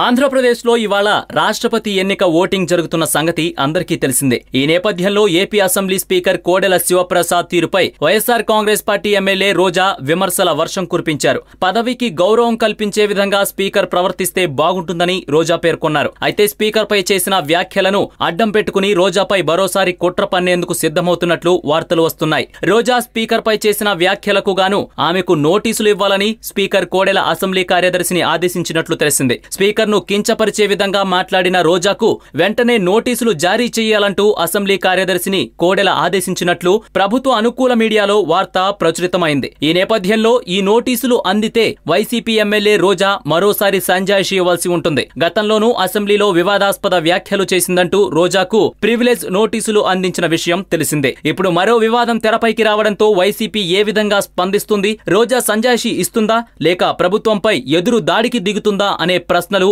ఆంధ్రప్రదేశ్లో ఇవాళ రాష్ట్రపతి ఎన్నిక ఓటింగ్ జరుగుతున్న సంగతి అందరికీ తెలిసిందే. ఈ నేపథ్యంలో AP assembly speaker Kodela Sivaprasad తీరుపై YSR Congress party MLA Roja విమర్శల వర్షం కురిపించారు. పదవికి గౌరవం కల్పించే విధంగా స్పీకర్ ప్రవర్తిస్తే బాగుంటుందని రోజా పేర్కొన్నారు. అయితే స్పీకర్ పై చేసిన వ్యాఖ్యలను అడ్డం పెట్టుకుని రోజాపై మరోసారి కుట్ర పన్నేందుకు సిద్ధమవుతున్నట్లు వార్తలు వస్తున్నాయి. రోజా స్పీకర్ పై చేసిన వ్యాఖ్యలకు గాను ఆమెకు నోటీసులు ఇవ్వాలని స్పీకర్ కోడెల అసెంబ్లీ కార్యదర్శిని ఆదేశించినట్లు తెలిసింది. స్పీకర్ స్పీకర్ను కించపరిచే విధంగా మాట్లాడిన రోజాకు వెంటనే నోటీసులు జారీ చేయాలంటూ అసెంబ్లీ కార్యదర్శిని కోడెల ఆదేశించినట్లు ప్రభుత్వ అనుకూల మీడియాలో వార్త ప్రచురితమైంది. ఈ నేపథ్యంలో ఈ నోటీసులు అందితే వైసీపీ ఎమ్మెల్యే రోజా మరోసారి సంజాయిషి ఇవ్వాల్సి ఉంటుంది. గతంలోనూ అసెంబ్లీలో వివాదాస్పద వ్యాఖ్యలు చేసిందంటూ రోజాకు ప్రివిలేజ్ నోటీసులు అందించిన విషయం తెలిసిందే. ఇప్పుడు మరో వివాదం తెరపైకి రావడంతో వైసీపీ ఏ విధంగా స్పందిస్తుంది? రోజా సంజాయిషి ఇస్తుందా? లేక ప్రభుత్వంపై ఎదురు దాడికి దిగుతుందా? అనే ప్రశ్నలు